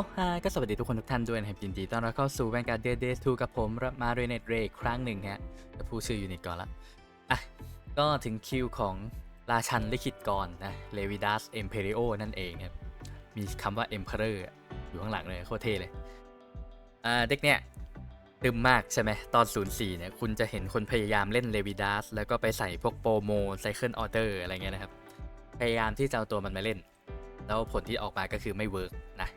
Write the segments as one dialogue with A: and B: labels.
A: อ้ฮาก็สวัสดีทุกคนทุกท่านด้วยนะครับยินดีต้อนรับเข้าสู่แวนการ์ดเดย์เดย์ทูกับผมมาเรเนตเรย์ครั้งหนึ่งฮะจะพูดชื่อยูนิตก่อนละอะก็ถึงคิวของราชันลิขิตกรนะเลวิดัสเอ็มเพริโอนั่นเองครับมีคำว่าเอ็มเพอเรอร์อยู่ข้างหลังเลยโคตรเท่เลยอ่าเด็กเนี่ยตึมมากใช่ไหมตอน 04 เนี่ย คุณจะเห็นคนพยายามเล่นเลวิดัสแล้วก็ไปใส่พวกโปรโมไซเคิลออเดอร์อะไรเงี้ยนะครับ พยายามที่จะเอาตัวมันมาเล่น แล้วผลที่ออกมาก็คือไม่เวิร์กนะ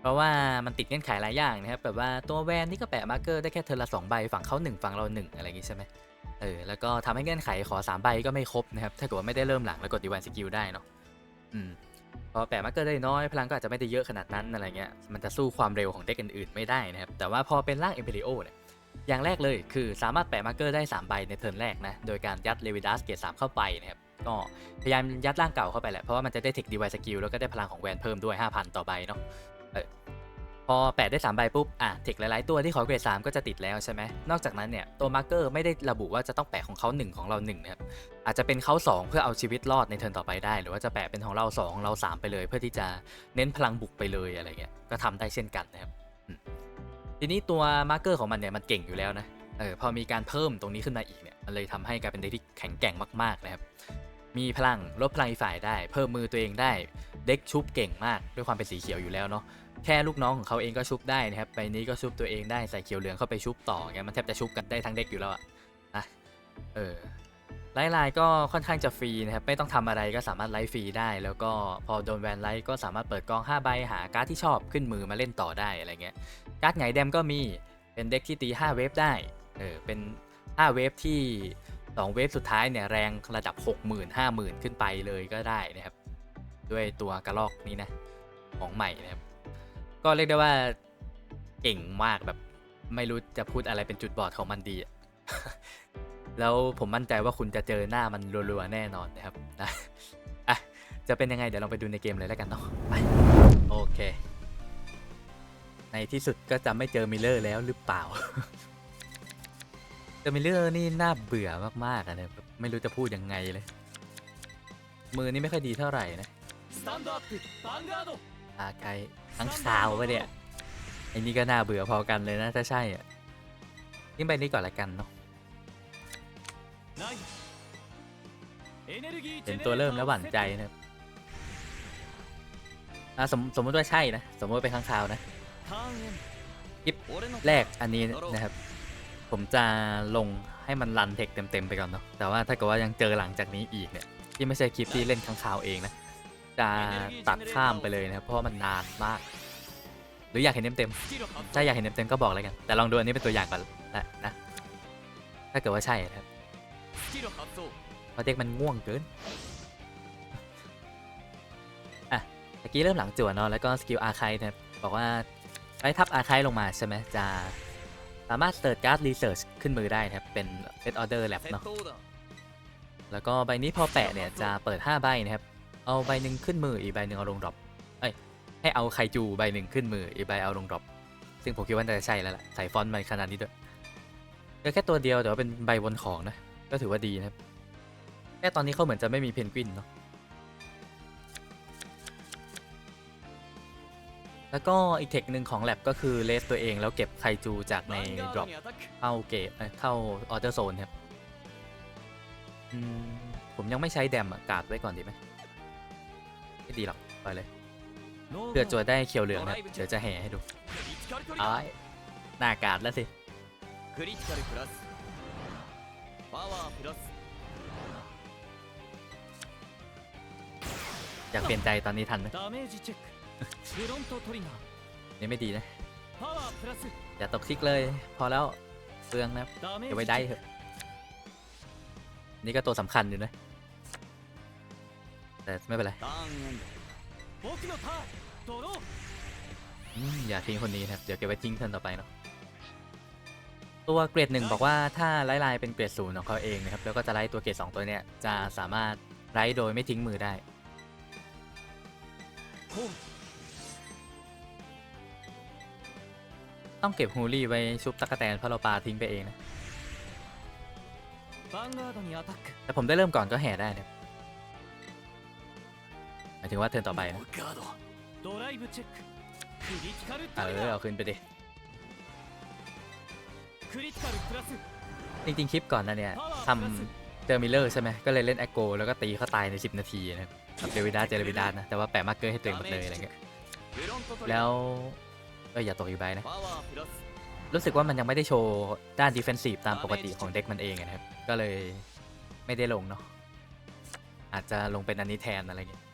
A: เพราะว่ามันติดเงื่อนไขหลายอย่างนะครับแบบว่าตัวแวนนี่ก็แปะมาร์กเกอร์ได้แค่เทอละสองใบฝั่งเขาหนึ่งฝั่งเราหนึ่งอะไรอย่างงี้ใช่ไหมเออแล้วก็ทำให้เงื่อนไขขอสามใบก็ไม่ครบนะครับถ้าเกิดว่าไม่ได้เริ่มหลังแล้วกดดีวันสกิลได้เนาะอืมพอแปะมาร์กเกอร์ได้น้อยพลังก็อาจจะไม่ได้เยอะขนาดนั้นอะไรเงี้ยมันจะสู้ความเร็วของเด็กอื่นๆไม่ได้นะครับแต่ว่าพอเป็นร่างเอ p เ r ริโอเนี่ยอย่างแรกเลยคือสามารถแปะมาร์กเกอร์ได้3ใบในเทิร์นแรกนะโดยการยัดเลวิดัสเกรดสามเข้าไปนะครับก็พยายามยัดร่างเก่าเข้าไปแหละเพราะว่ามันจะได้เทคดีไวสกิลแล้วก็ได้พลังของแวนเพิ่มด้วย 5,000 ต่อใบเนาะ พอแปะได้3ใบปุ๊บ อะ เทคหลายๆตัวที่ขอเกรด3ก็จะติดแล้วใช่ไหม นอกจากนั้นเนี่ย ตัวมาร์กเกอร์ไม่ได้ระบุว่าจะต้องแปะของเขา 1 ของเรา1นะครับ อาจจะเป็นเขา 2 เพื่อเอาชีวิตรอดในเทิร์นต่อไปได้ หรือว่าจะแปะเป็นของเรา 2 ของเรา 3 ไปเลย เพื่อที่จะเน้นพลังบุกไปเลยอะไรเงี้ย ก็ทำได้เช่นกันนะครับ ทีนี้ตัวมาร์กเกอร์ของมันเนี่ยมันเก่งอยู่แล้วนะ เออ พอมีการเพิ่มตรงนี้ขึ้นมาอีกเนี่ย มันเลยทำให้กลายเป็นเด็กที่แข็งแกร่งมากๆนะครับ มีพลังลดพลังอีฝ่ายได้ เพิ่มมือตัวเองได้ เด็กชุบเก่งมากด้วยความเป็นสีเขียวอยู่แล้วเนาะ แค่ลูกน้องของเขาเองก็ชุบได้นะครับใบนี้ก็ชุบตัวเองได้ใส่เขียวเหลืองเข้าไปชุบต่อเงี้ยมันแทบจะชุบกันได้ทั้งเด็กอยู่แล้วอะนะเออไลท์ไลน์ก็ค่อนข้างจะฟรีนะครับไม่ต้องทำอะไรก็สามารถไลฟ์ฟรีได้ แล้วก็พอโดนแวนไลท์ก็สามารถเปิดกอง5ใบหาการ์ดที่ชอบขึ้นมือมาเล่นต่อได้อะไรเงี้ยการ์ดไงแดมก็มีเป็นเด็กที่ตี5เวฟได้เออเป็น5เวฟที่2เวฟสุดท้ายเนี่ยแรงระดับ 60,000 50,000 ขึ้นไปเลยก็ได้นะครับ ด้วยตัวกระลอกนี้นะของใหม่นะครับ ก็เรียกได้ว่าเก่งมากแบบ ไม่รู้จะพูดอะไรเป็นจุดบอดของมันดีอะแล้วผมมั่นใจว่าคุณจะเจอหน้ามันรัวๆแน่นอนนะครับนะอะจะเป็นยังไงเดี๋ยวลองไปดูในเกมเลยแล้วกันเนาะไปโอเค ในที่สุดก็จะไม่เจอมิลเลอร์แล้วหรือเปล่าเจอมิลเลอร์นี่น่าเบื่อมากๆอะเนี่ยไม่รู้จะพูดยังไงเลย มือนี่ไม่ค่อยดีเท่าไหร่นะาไกลทั้งคาวไปเนี่ยไอ้นี่ก็น่าเบื่อพอกันเลยนะ ถ้าใช่อะยิ่งไปนี่ก่อนละกันเนาะเป็นตัวเริ่มแล้วหวั่นใจนะอะสมสมมติว่าใช่นะ สมมติเป็นข้างคาวนะค
B: ลิป
A: แรกอันนี้นะครับ ผมจะลงให้มันรันเทคเต็มๆไปก่อนเนาะแต่ว่าถ้าเกิดว่ายังเจอหลังจากนี้อีกเนี่ยที่ไม่ใช่คลิปที่เล่นข้างคาวเองนะ จะตัดข้ามไปเลยนะเพราะมันนานมาก หรืออยากเห็นเต็มๆถ้าอยากเห็นเต็มๆก็บอกเลยกัน แต่ลองดูอันนี้เป็นตัวอย่างก่อนนะนะ ถ้าเกิดว่าใช่ครับเพราะเด็กมันง่วงเกินอะเมื่อกี้เริ่มหลังจั่วเนาะแล้วก็สกิลอาร์ไคนะครับอกว่าใอ้ทับอาร์ไคลงมาใช่ไหมจะสามารถเติร์ชการ์ดรีเสิร์ชขึ้นมือได้นะครับ เป็นเซตออเดอร์แล็บเนาะแล้วก็ใบนี้พอแปะเนี่ยจะเปิด 5 ใบนะครับ เอาใบหนึ่งขึ้นมืออีกใบหนึ่งเอาลงดรอปเอให้เอาไคจูใบหนึ่งขึ้นมืออีกใบเอาลงดรอปซึ่งผมคิดว่าน่าจะใช่แล้วแหละใส่ฟอนต์มันขนาดนี้ด้วยแค่ตัวเดียวแต่ว่าเป็นใบวนของนะ ก็ถือว่าดีนะแค่ตอนนี้เขาเหมือนจะไม่มีเพนกวินเนาะแล้วก็อีกเทคหนึ่งของแลบก็คือเลสตัวเองแล้วเก็บไคจูจากในดรอปเข้าเกตเข้าออเทอร์โซนครับผมยังไม่ใช้แดมกาดไว้ก่อนดีไหม ไม่ดีหรอกไปเลยเพื่อจวดได้เขียวเหลืองนะเดี๋ยวจะแห่ให้ดู
B: ไอ้
A: หน้ากาดแล้วสิอยากเปลี่ยนใจตอนนี้ทัน
B: ไหม
A: นี่ไม่ดีนะ อย่าตกคลิกเลย พอแล้วเฟืองนะเดี๋ยวไว้ได้เถอะ นี่ก็ตัวสำคัญอยู่นะ แต่ไม่เป็นไรอย่าทิ้งคนนี้นะครับเดี๋ยวเก็บไว้ทิ้งเทินต่อไปเนาะตัวเกรดหนึ่งบอกว่าถ้าไล่ลายเป็นเกรดศูนย์ของเขาเองนะครับแล้วก็จะไล่ตัวเกรดสองตัวเนี้ยจะสามารถไล่โดยไม่ทิ้งมือได้ต้องเก็บฮูลี่ไว้ชุบตะกแตนพะเราปาทิ้งไปเองนะ แต่ผมได้เริ่มก่อนก็แห่ได้นะ ถึงว่าเทิร์นต่อไปนะเออเอาขึ้นไปดิจริงๆคลิปก่อนนะเนี่ยทำเจอร์มิเลอร์ใช่ไหมก็เลยเล่นแอคโกแล้วก็ตีเขาตายใน 10 นาทีนะครับเจลวิดาเจลวิดานะแต่ว่าแปะมาร์เกอร์ให้ตัวเองหมดเลยอะไรเงี้ยแล้วเอออย่าตกอยู่ใบนะรู้สึกว่ามันยังไม่ได้โชว์ด้านดิเฟนซีฟตามปกติของเด็กมันเองนะครับ ก็เลยไม่ได้ลงเนาะอาจจะลงเป็นอันนี้แทนอะไรเงี้ย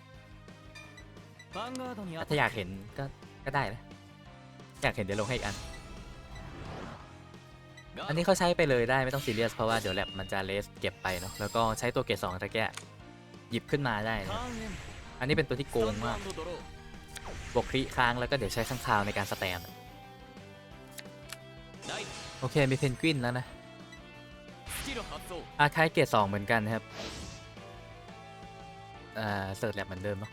A: ถ้าอยากเห็นก็ก็ได้นะอยากเห็นเดี๋ยวลงให้อีกอัน อันนี้เขาใช้ไปเลยได้ไม่ต้องซีเรียสเพราะว่าเดี๋ยวแลบมันจะเลสเก็บไปเนาะแล้วก็ใช้ตัวเกรสองตะแกะหยิบขึ้นมาได้นะอันนี้เป็นตัวที่โกงมากบวกคริค้างแล้วก็เดี๋ยวใช้ข้างคาวในการสแต
B: ม
A: โอเคมีเพนกวินแล้วนะอาคายเกรสองเหมือนกันครับเอ่าเสิร์ฟแลบเหมือนเดิมเนาะ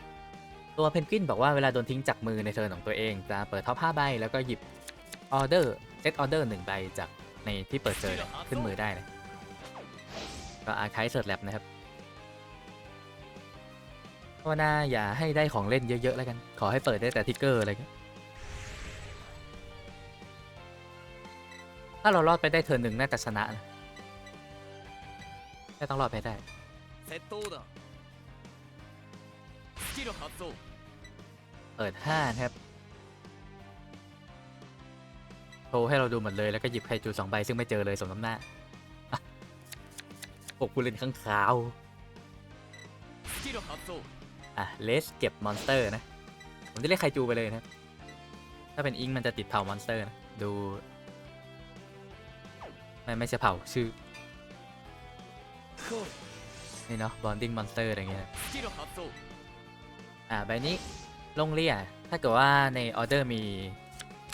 A: ตัวเพนกวินบอกว่าเวลาโดนทิ้งจากมือในเทิร์นของตัวเอง จะเปิดท็อป5ใบแล้วก็หยิบออเดอร์เซตออเดอร์หนึ่งใบจากในที่เปิดเจอเนี่ยขึ้นมือได้นะก็อาคายเสิร์ชแลบนะครับภาวนาอย่าให้ได้ของเล่นเยอะ ๆ แล้วกัน ขอให้เปิดได้แต่ทิกเกอร์อะไรกันถ้าเรารอดไปได้เทิร์นหนึ่งน่าจะชนะนะแค่ต้องรอดไปได้ เปิดห้าครับ โชว์ให้เราดูหมดเลยแล้วก็หยิบไคจูสองใบซึ่งไม่เจอเลยสมน้ำหน้าปกผู้เล่นข้างขาวอะเลสเก็บมอนสเตอร์นะ ผมจะเรียกไคจูไปเลยนะ ถ้าเป็นอิงมันจะติดเผ่ามอนสเตอร์นะ ดู ไม่ ไม่ใช่เผ่าชื่อ นี่เนาะบอนดิ้งมอนสเตอร์อะไรเงี้ย อ่าใบนี้ลงเรียถ้าเกิดว่าในออเดอร์มี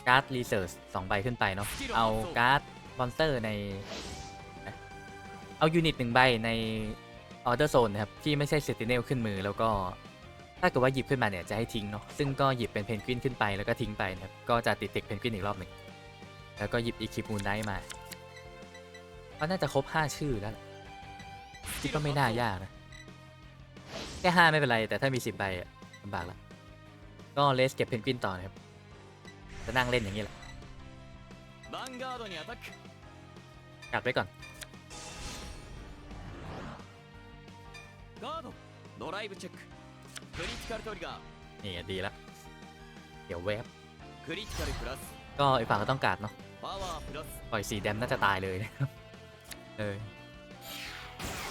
A: การ์ดรีเซิร์ชสองใบขึ้นไปเนาะเอาการ์ดมอนสเตอร์ในเอายูนิตหนึ่งใบในออเดอร์โซนนะครับที่ไม่ใช่เซติเนลขึ้นมือแล้วก็ถ้าเกิดว่าหยิบขึ้นมาเนี่ยจะให้ทิ้งเนาะซึ่งก็หยิบเป็นเพนกวินขึ้นไปแล้วก็ทิ้งไปนะครับก็จะติดเทคเพนกวินอีกรอบหนึ่งแล้วก็หยิบอีคิปมูนได้มาก็น่าจะครบ 5 ชื่อแล้วคิดว่าไม่น่ายากนะแค่ห้าไม่เป็นไรแต่ถ้ามีสิบใบอะ ลำบากละก็เลสเก็บเพนกวินต่อครับ จะนั่งเล่นอย่างนี้แหละกัดไปก่อนนี่ดีละเดี๋ยวแว
B: บ
A: ก็ไอ้ฝั่งก็ต้องการเนาะปล่อยสีแดมน่าจะตายเลยนะครับเออ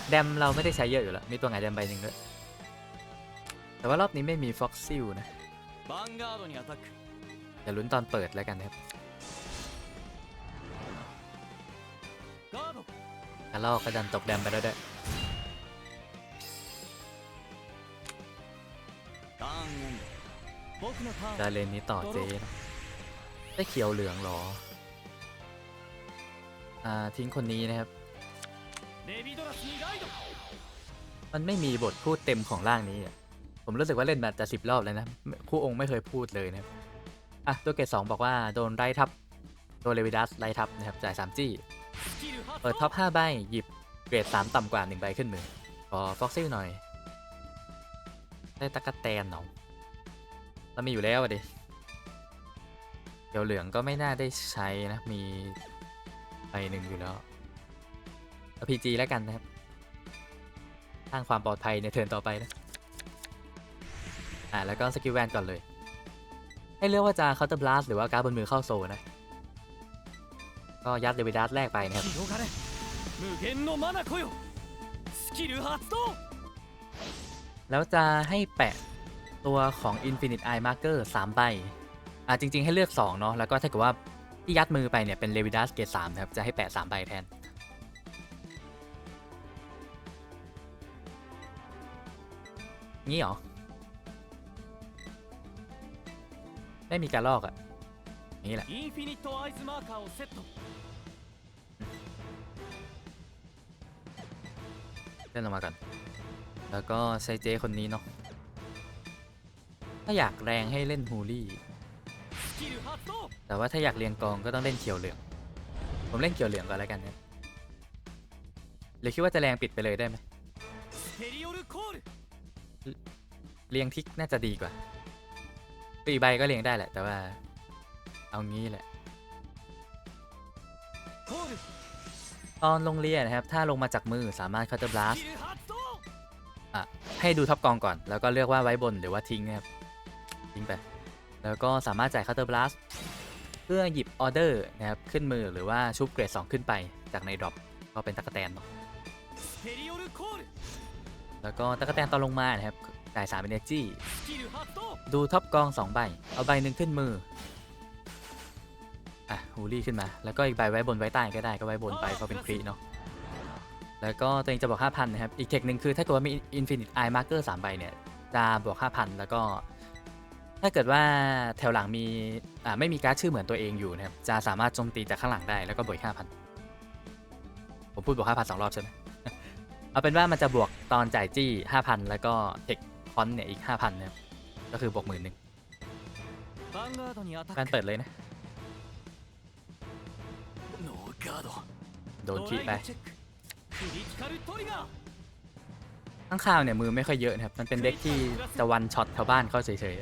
A: แดมเราไม่ได้ใช้เยอะอยู่แล้ว มีตัวไหนแดมใบหนึ่งด้วย แต่ว่ารอบนี้ไม่มีฟ็อกซิลนะเดี๋ยวลุ้นตอนเปิดแล้วกันครับกระลอกก็ดันตกแดมไปแล้วด้วย
B: ดา
A: เลนนี้ต่อเจนได้เขียวเหลืองหรอ อ่าทิ้งคนนี้นะครับ มันไม่มีบทพูดเต็มของร่างนี้อะ ผมรู้สึกว่าเล่นมาจะสิบรอบแล้วนะ คู่องค์ไม่เคยพูดเลยนะอะ ตัวเกตสองบอกว่าโดนไล่ทับ โดนเลวิดัสไล่ทับนะครับ จ่าย
B: สามจี้
A: เปิดท็อปห้าใบ หยิบเกรดสามต่ำกว่าหนึ่งใบขึ้นมือขอฟ็อกซี่หน่อย ได้ตะกั่แตนเนาะเรามีอยู่แล้วดิเดียวเหลืองก็ไม่น่าได้ใช้นะ มีใบหนึ่งอยู่แล้วพีจีแล้วกันนะครับ สร้างความปลอดภัยในเทิร์นต่อไปนะ อ่าแล้วก็สกิลแวนก่อนเลย ให้เลือกว่าจะเคาน์เตอร์บลัสหรือว่าการ์ดบนมือเข้าโซนะ ก็ยัดเดวิดัสแรกไปนะครับแล้วจะให้แปะตัวของ Infinite Eye Marker 3ใบอ่าจริง ๆ ให้เลือก 2 เนาะแล้วก็ถ้าเกิดว่าที่ยัดมือไปเนี่ยเป็นเลวิดัสเกตสามครับ จะให้แปะ 3 ใบแทน งี้เหรอ ไม่มีการลอกอะนี่แหละเล่นลงมากัน แล้วก็ไซเจคนนี้เนาะ ถ้าอยากแรงให้เล่นฮูลี่ แต่ว่าถ้าอยากเรียงกองก็ต้องเล่นเขียวเหลือง ผมเล่นเขียวเหลืองก่อนแล้วกันนะหรือคิดว่าจะแรงปิดไปเลยได้ไหมเรียงทิกน่าจะดีกว่า สี่ใบก็เลี้ยงได้แหละ แต่ว่า เอางี้แหละ ตอนลงเรียนนะครับ ถ้าลงมาจากมือสามารถคัตเตอร์บลัสอะ ให้ดูท็อปกองก่อน แล้วก็เลือกว่าไว้บนหรือว่าทิ้งนะครับ ทิ้งไป แล้วก็สามารถจ่ายคัตเตอร์บลัสเพื่อหยิบออเดอร์นะครับ ขึ้นมือหรือว่าชุบเกรด 2 ขึ้นไปจากในดรอปก็เป็นตะกแตนแล้วก็ตะกแตนตอนลงมานะครับ จ่าย3 energy ดูท็อปกอง 2 ใบ เอาใบหนึ่งขึ้นมือ อะฮูลี่ขึ้นมา แล้วก็อีกใบไว้บนไว้ใต้ก็ได้ก็ไว้บนไปเพราะเป็นครีเนาะแล้วก็ตัวเองจะบอก5,000นะครับ อีกเทคหนึ่งคือถ้าเกิดว่ามี Infinite Eye Marker 3 ใบเนี่ย จะบวก5,000 แล้วก็ ถ้าเกิดว่าแถวหลังมี อ่า ไม่มีการ์ดชื่อเหมือนตัวเองอยู่นะครับ จะสามารถโจมตีจากข้างหลังได้แล้วก็บวก5,000 ผมพูดบวก5,000สองรอบใช่ไหมเอาเป็นว่ามันจะบวกตอนจ่ายจี้5,000 แล้วก็เทค อนเนี่ยอีก 5,000นะก็คือบวกหมื่นหนึ่งกา
B: น
A: เปิดเลยนะ โดนขี้ไปข้างข้าวเนี่ยมือไม่ค่อยเยอะนะครับ มันเป็นเด็กที่จะวันช็อตแถวบ้านเข้าเฉย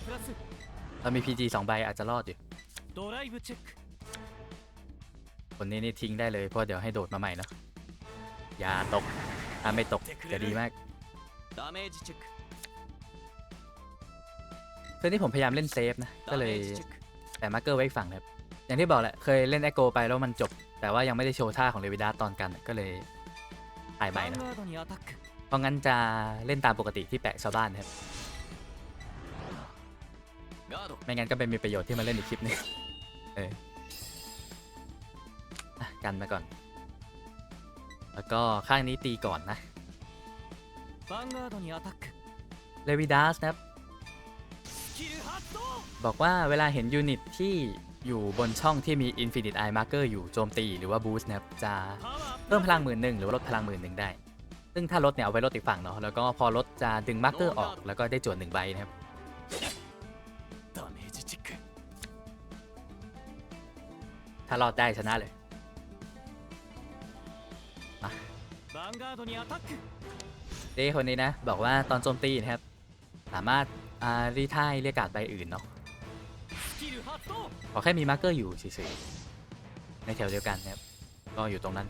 A: ๆเรามี PG งใบอาจจะรอดอยู่คนนี้นี่ทิ้งได้เลยเพราะเดี๋ยวให้โดดมาใหม่เนาะอย่าตก ถ้าไม่ตกจะดีมาก คือที่ผมพยายามเล่นเซฟนะ ก็เลยแต่มาร์เกอร์ไว้อีกฝั่งครับ อย่างที่บอกแหละ เคยเล่นแอโกไปแล้วมันจบ แต่ว่ายังไม่ได้โชว์ท่าของเลวิดาตอนกันก็เลยถ่าย
B: ไป
A: นะ เพราะงั้นจะเล่นตามปกติที่แปะชาวบ้านครับ ไม่งั้นก็เป็นมีประโยชน์ที่มาเล่นอีกคลิปนึงเออกันมาก่อน แล้วก็ข้างนี้ตีก่อนนะเลวิดาสนะครับ บอกว่าเวลาเห็นยูนิตที่อยู่บนช่องที่มี Infinite Eye Marker อยู่โจมตีหรือว่าบูสต์นะครับจะเพิ่มพลังหมื่นหนึ่งหรือลดพลังหมื่นหนึ่งได้ ซึ่งถ้าลดเนี่ยเอาไว้ลดอีกฝั่งเนาะแล้วก็พอลดจะดึงมาร์เกอร์ออกแล้วก็ได้จวนหนึ่งใบนะครับถ้ารอดได้ชนะเลยเด้คนนี้นะ บอกว่าตอนโจมตีนะครับ สามารถ อารีไทเรียกการ์ดใบอื่นเนาะขอแค่มีมาร์เกอร์อยู่สิยในแถวเดียวกันนะครับก็อยู่ตรงนั้น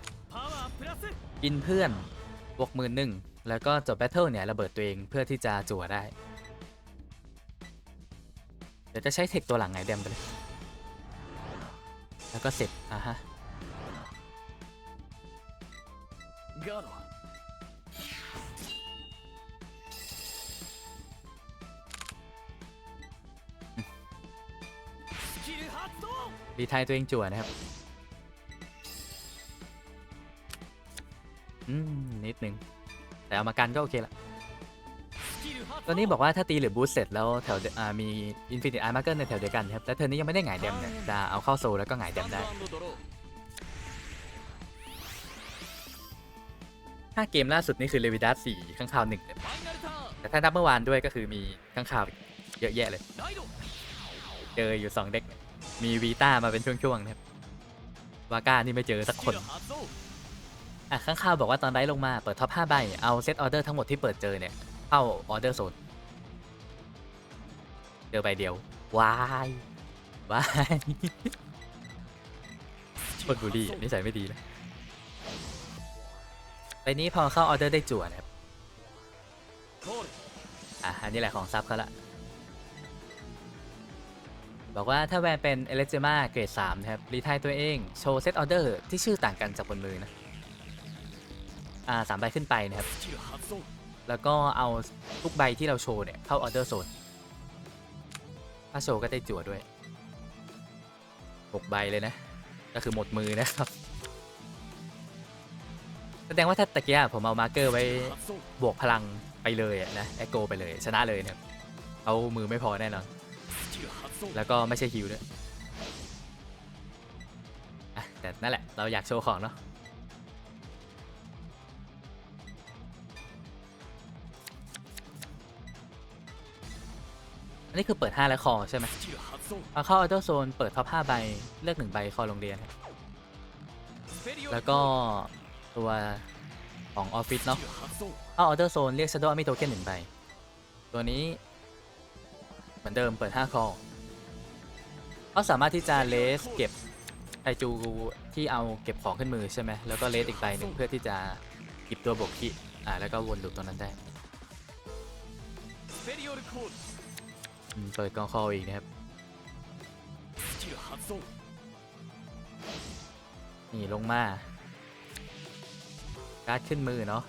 A: กินเพื่อนบวกหมื่นหนึ่งแล้วก็จบแบทเทิลเนี่ยระเบิดตัวเองเพื่อที่จะจั่วได้ เดี๋ยวจะใช้เทคตัวหลังไงเดมไปเลย แล้วก็เสร็จอะฮะ รีไทยตัวเองจั่วนะครับ อืม นิดนึง แต่เอามากันก็โอเคละตอนนี้บอกว่าถ้าตีหรือบูสเสร็จแล้วแถวมีอินฟินิตไอมาร์เกอร์ในแถวเดียวกันครับ และเธอนี้ยังไม่ได้หงายเดมเนี่ยจะเอาเข้าโซลแล้วก็หงายเดมได้ถ้าเกมล่าสุดนี่คือเลวิดัสสี่ข้างข่าวหนึ่งแต่ถ้านับเมื่อวานด้วยก็คือมีข้างข่าวเยอะแยะเลย เจออยู่สองเด็ก มีวีต้ามาเป็นช่วงๆนะครับวาก้านี่ไม่เจอสักคนอะข้างข่าวบอกว่าตอนไลฟ์ลงมาเปิดท็อป5ใบ เอาเซตออเดอร์ทั้งหมดที่เปิดเจอเนี่ย เข้าออเดอร์โซนเจอใบเดียววายวาย
B: ช
A: นบุ
B: รี
A: นิสัยไม่ดีเลยไปนี้พอเข้าออเดอร์ได้จั่วนะครับอะอันนี้แหละของซับเขาละ บอกว่าถ้าแวนเป็นเอเลเจมาเกรด3นะครับ รีไทยตัวเองโชว์เซตออเดอร์ที่ชื่อต่างกันจากบนมือนะ อ่าสามใบขึ้นไปนะครับ แล้วก็เอาทุกใบที่เราโชว์เนี่ย เข้าออเดอร์โซน ถ้าโชว์ก็ได้จั่วด้วย 6 ใบเลยนะ ก็คือหมดมือนะครับ แสดงว่าถ้าตะกี้ผมเอามาร์เกอร์ไว้บวกพลังไปเลยนะ แอโกไปเลยชนะเลยนะครับ เอามือไม่พอแน่นอน แล้วก็ไม่ใช่ฮิลด้วยแต่นั่นแหละ เราอยากโชว์ของเนาะอันนี้คือเปิด 5 และคอใช่ไหมเอาเข้าอัลโตโซนเปิดท็อป5ใบ เลือก 1 ใบคอโรงเรียน แล้วก็ตัวของออฟฟิศเนาะเข้าอัลโตโซนเรียก Shadow Army Token 1 ใบ ตัวนี้ เหมือนเดิมเปิด 5 คอ เขาสามารถที่จะเลสเก็บไอจูที่เอาเก็บของขึ้นมือใช่ไหมแล้วก็เลสอีกใบหนึ่งเพื่อที่จะหยิบตัวบกคิอ่าแล้วก็วนลูปตัวนั้นได้เปิดกองคออีกนะครับนี่ลงมาการ์ดขึ้นมือเนาะ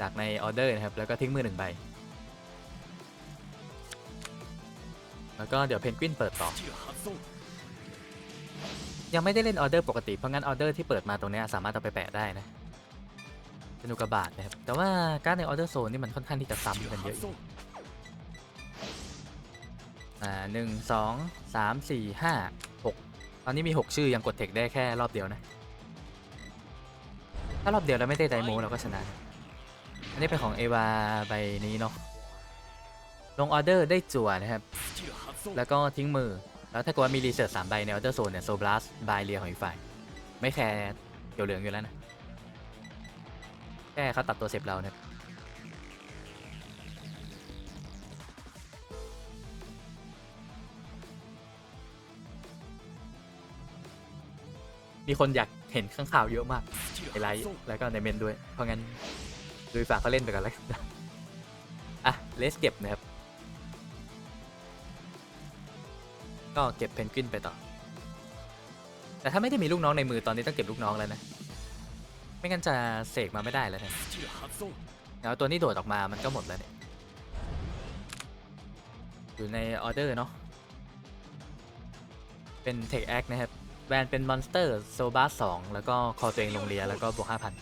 A: จากในออเดอร์นะครับแล้วก็ทิ้งมือหนึ่งใบ แล้วก็เดี๋ยวเพนกวินเปิดต่อ ยังไม่ได้เล่นออเดอร์ปกติ เพราะงั้นออเดอร์ที่เปิดมาตรงนี้สามารถเอาไปแปะได้นะเป็นอุกบาทนะครับ แต่ว่าการในออเดอร์โซนนี่มันค่อนข้างที่จะซ้ำกันเยอะอ่าหนึ่งสองสามสี่ห้าหกตอนนี้มี 6 ชื่อยังกดเทคได้แค่รอบเดียวนะ ถ้ารอบเดียวเราไม่ได้ไดโมเราก็ชนะ อันนี้เป็นของเอวาใบนี้เนาะ ลงออเดอร์ได้จั่วนะครับ แล้วก็ทิ้งมือ แล้วถ้าเกิดว่ามีรีเซิร์ชสามใบในออเดอร์โซนเนี่ยโซบลัสบายเรียของอีฝ่าย ไม่แคร์เกี่ยวเหลืองอยู่แล้วนะ แค่เขาตัดตัวเสพเราเนี่ยมีคนอยากเห็นข้างข่าวเยอะมากในไล
B: ฟ์
A: แล้วก็ในเมนด้วย เพราะงั้นดูฝากเขาเล่นไปก่อนแล้วอะเลสเก็บนะครับ ก็เก็บเพนกวินไปต่อ แต่ถ้าไม่ได้มีลูกน้องในมือตอนนี้ต้องเก็บลูกน้องแล้วนะ ไม่งั้นจะเสกมาไม่ได้แล้วนะแล้วตัวนี้โดดออกมามันก็หมดแล้วเนี่ย อยู่ในออเดอร์เนาะ เป็นเทคแอคนะครับ แบนเป็นมอนสเตอร์โซบาสองแล้วก็คอตัวเองลงเรียแล้วก็บวกห้าพัน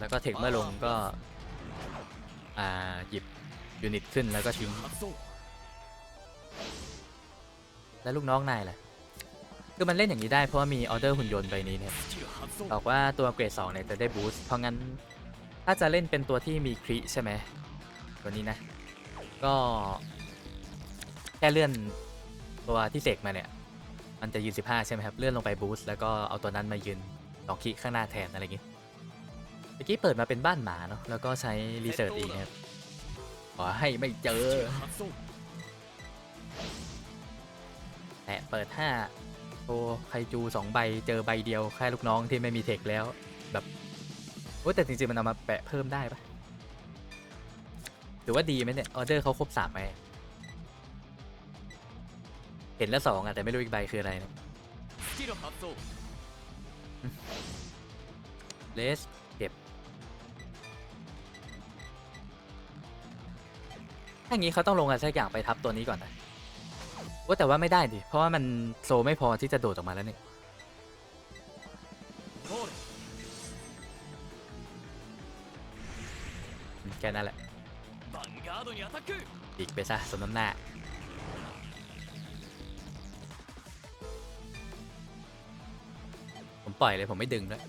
A: แล้วก็เทคเมื่อลงก็ อ่าหยิบยูนิตขึ้นแล้วก็ทิ้ง แล้วลูกน้องนายล่ะคือมันเล่นอย่างนี้ได้เพราะว่ามีออเดอร์หุ่นยนต์ใบนี้เนี่ยบอกว่าตัวเกรด2เนี่ยจะได้บูสต์เพราะงั้นถ้าจะเล่นเป็นตัวที่มีคริใช่ไหมตัวนี้นะ ก็แค่เลื่อนตัวที่เสกมาเนี่ย มันจะยืน 15 ใช่ไหมครับ เลื่อนลงไปบูสต์แล้วก็เอาตัวนั้นมายืนสองขีข้างหน้าแทนอะไรอย่างงี้เมื่อกี้เปิดมาเป็นบ้านหมาเนาะแล้วก็ใช้รีเสิร์ชอีกครับขอให้ไม่เจอ แตะเปิด 5 โชวไคจู 2 ใบ เจอใบเดียว แค่ลูกน้องที่ไม่มีเทคแล้ว แบบโอ้แต่จริง ๆ มันเอามาแปะเพิ่มได้ปะหรือว่าดีไหมเนี่ย ออเดอร์เขาครบสามไหมเห็นละสองอะแต่ไม่รู้อีกใบคืออะไรนะเลสเก็บถ้างี้เขาต้องลงอะไรสักอย่างไปทับตัวนี้ก่อนนะ ว่าแต่ว่าไม่ได้ดิ เพราะว่ามันโซไม่พอที่จะโดดออกมาแล้วเนี่ยแค่นั่นแหละอีกไปซะสมน้ำหน้าผมปล่อยเลยผมไม่ดึงด้วย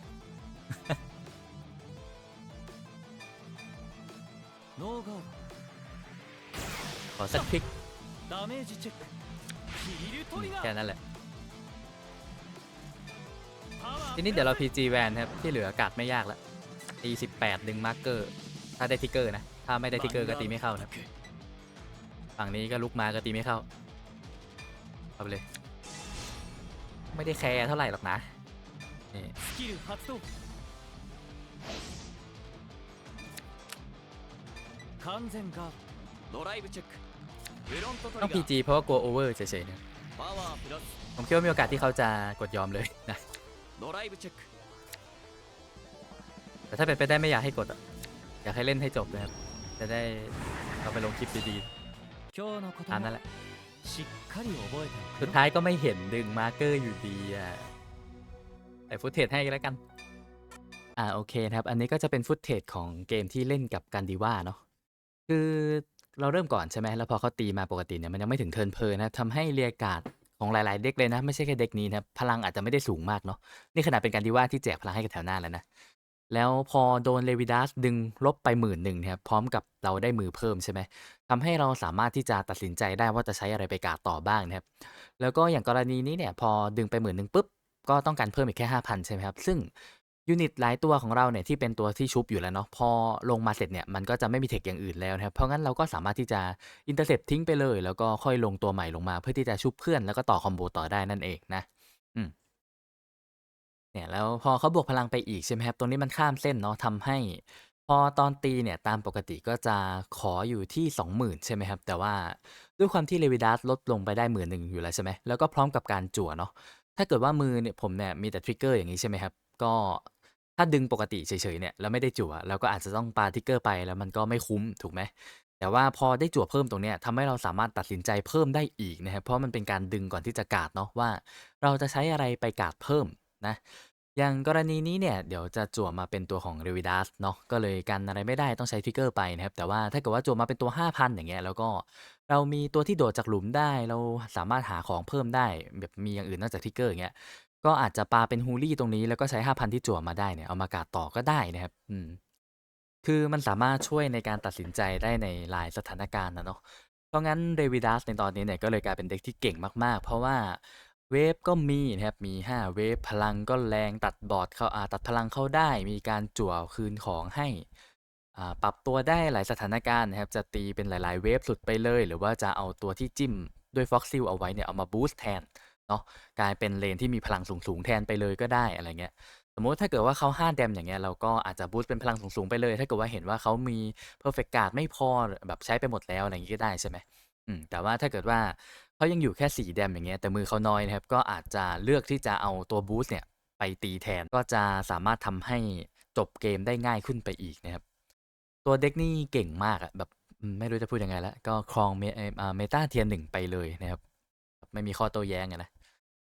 A: ขอสักพิก แค่นั้นแหละ ทีนี้เดี๋ยวเรา PG แวนครับ ที่เหลืออากาศไม่ยากละตีสิบแปดดึงมาร์เกอร์ ถ้าได้ทิกเกอร์นะ ถ้าไม่ได้ทิกเกอร์ก็ตีไม่เข้านะฝั่งนี้ก็ลุกมาก็ตีไม่เข้า เอาไปเลย ไม่ได้แคร์เท่าไหร่หรอกนะต้อง PG เพราะว่ากลัวโอเวอร์เฉยๆนะ ผมคิดว่ามีโอกาสที่เขาจะกดยอมเลยนะแต่ถ้าเป็นไปได้ไม่อยากให้กดอยากให้เล่นให้จบนะครับ จะได้เราไปลงคลิปดีๆตามนั่นแหละ สุดท้ายก็ไม่เห็นดึงมาร์เกอร์อยู่ดีอะแต่ฟุตเทจให้แล้วกัน อ่าโอเคนะครับ อันนี้ก็จะเป็นฟุตเทจของเกมที่เล่นกับกันดีว่าเนาะ คือ เราเริ่มก่อนใช่ไหมแล้วพอเขาตีมาปกติเนี่ยมันยังไม่ถึงเทินเพลินนะทำให้เรียกาดของหลายๆเด็กเลยนะไม่ใช่แค่เด็กนี้นะพลังอาจจะไม่ได้สูงมากเนาะนี่ขนาดเป็นการดีว่าที่แจกพลังให้กับแถวหน้าแล้วนะแล้วพอโดนเลวิดัสดึงลบไปหมื่นหนึ่งนะครับพร้อมกับเราได้มือเพิ่มใช่ไหมทำให้เราสามารถที่จะตัดสินใจได้ว่าจะใช้อะไรไปกาดต่อบ้างนะครับแล้วก็อย่างกรณีนี้เนี่ยพอดึงไปหมื่นหนึ่งปุ๊บก็ต้องการเพิ่มอีกแค่ 5,000 ใช่ไหมครับ ซึ่ง ยูนิตหลายตัวของเราเนี่ยที่เป็นตัวที่ชุบอยู่แล้วเนาะพอลงมาเสร็จเนี่ยมันก็จะไม่มีเทคอย่างอื่นแล้วนะครับเพราะงั้นเราก็สามารถที่จะอินเตอร์เซปทิ้งไปเลย แล้วก็ค่อยลงตัวใหม่ลงมา เพื่อที่จะชุบเพื่อนแล้วก็ต่อคอมโบต่อได้นั่นเองนะอืมเนี่ยแล้วพอเขาบวกพลังไปอีกใช่ไหมครับตรงนี้มันข้ามเส้นเนาะทำให้ พอตอนตีเนี่ยตามปกติก็จะขออยู่ที่ 20,000 ใช่ไหมครับ แต่ว่าด้วยความที่เลวิดัสลดลงไปได้หมื่นหนึ่งอยู่แล้วใช่ไหมแล้วก็พร้อมกับการจั่วเนาะถ้าเกิดว่ามือเนี่ยผมเนี่ยมีแต่ทริกเกอร์อย่างนี้ใช่ไหมครับก็ ถ้าดึงปกติเฉยๆเนี่ยแล้วไม่ได้จั่วเราก็อาจจะต้องปาทริกเกอร์ไปแล้วมันก็ไม่คุ้มถูกไหมแต่ว่าพอได้จั่วเพิ่มตรงเนี้ยทำให้เราสามารถตัดสินใจเพิ่มได้อีกนะครับเพราะมันเป็นการดึงก่อนที่จะกาดเนาะว่า เราจะใช้อะไรไปกาดเพิ่มนะอย่างกรณีนี้เนี่ยเดี๋ยวจะจั่วมาเป็นตัวของ r e v i d a s เนาะก็เลยกันอะไรไม่ได้ต้องใช้ทิกเกอร์ไปนะครับแต่ว่าถ้าเกิดว่าจั่วมาเป็นตัว 5,000 อย่างเงี้ยแล้วก็เรามีตัวที่โดดจากหลุมได้ เราสามารถหาของเพิ่มได้แบบมีอย่างอื่นนอกจากทิกเกอร์อย่างเงี้ย ก็อาจจะปาเป็นฮูลี่ตรงนี้แล้วก็ใช้ 5,000 ที่จั่วมาได้เนี่ย เอามากาดต่อก็ได้นะครับ อืม คือมันสามารถช่วยในการตัดสินใจได้ในหลายสถานการณ์นะเนาะ เพราะงั้น r e v i d a s ในตอนนี้เนี่ยก็เลยกลายเป็นเด็กที่เก่งมากๆ เพราะว่าเวฟก็มีนะครับ มี 5 เวฟพลังก็แรงตัดบอร์ดเข้าอาตัดพลังเข้าได้ มีการจั่วคืนของให้อ่าปรับตัวได้หลายสถานการณ์นะครับ จะตีเป็นหลาย ๆ เวฟสุดไปเลย หรือว่าจะเอาตัวที่จิ้มด้วยฟ็อกซิลเอาไว้เนี่ยเอามาบูสต์แทน เนาะกลายเป็นเลนที่มีพลังสูงๆแทนไปเลยก็ได้อะไรเงี้ยสมมุติถ้าเกิดว่าเขา5แดมอย่างเงี้ยเราก็อาจจะบูสต์เป็นพลังสูงๆไปเลย ถ้าเกิดว่าเห็นว่าเขามี perfect guard ไม่พอแบบใช้ไปหมดแล้วอะไรอย่างงี้ก็ได้ใช่ไหมอืมแต่ว่าถ้าเกิดว่าเขายังอยู่แค่4แดมอย่างเงี้ยแต่มือเขาน้อยนะครับก็อาจจะเลือกที่จะเอาตัวบูสต์เนี่ยไปตีแทนก็จะสามารถทำให้จบเกมได้ง่ายขึ้นไปอีกนะครับ ตัวเด็กนี่เก่งมากอะแบบไม่รู้จะพูดยังไงแล้วก็ครองเมเอ่ออ่าเมตาเทียนหนึ่งไปเลยนะครับ ไม่มีข้อโต้แย้งอะนะ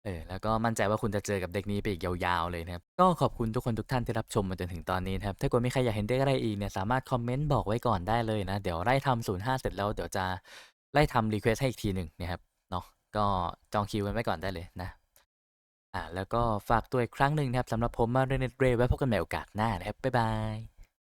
A: เออแล้วก็มั่นใจว่าคุณจะเจอกับเด็กนี้ไปอีกยาวๆเลยนะครับ ก็ขอบคุณทุกคนทุกท่านที่รับชมมาจนถึงตอนนี้นะครับ ถ้าเกิดมีใครอยากเห็นเด็กอะไรอีกเนี่ยสามารถคอมเมนต์บอกไว้ก่อนได้เลยนะ เดี๋ยวไล่ทำศูนย์ห้าเสร็จแล้วเดี๋ยวจะไล่ทำรีเควสให้อีกทีหนึ่งนะครับเนาะก็จองคิวกันไว้ก่อนได้เลยนะอ่าแล้วก็ฝากตัวอีกครั้งหนึ่งนะครับสำหรับผมมาเรเนตเรย์ไว้พบกันใหม่โอกาสหน้านะครับบ๊ายบาย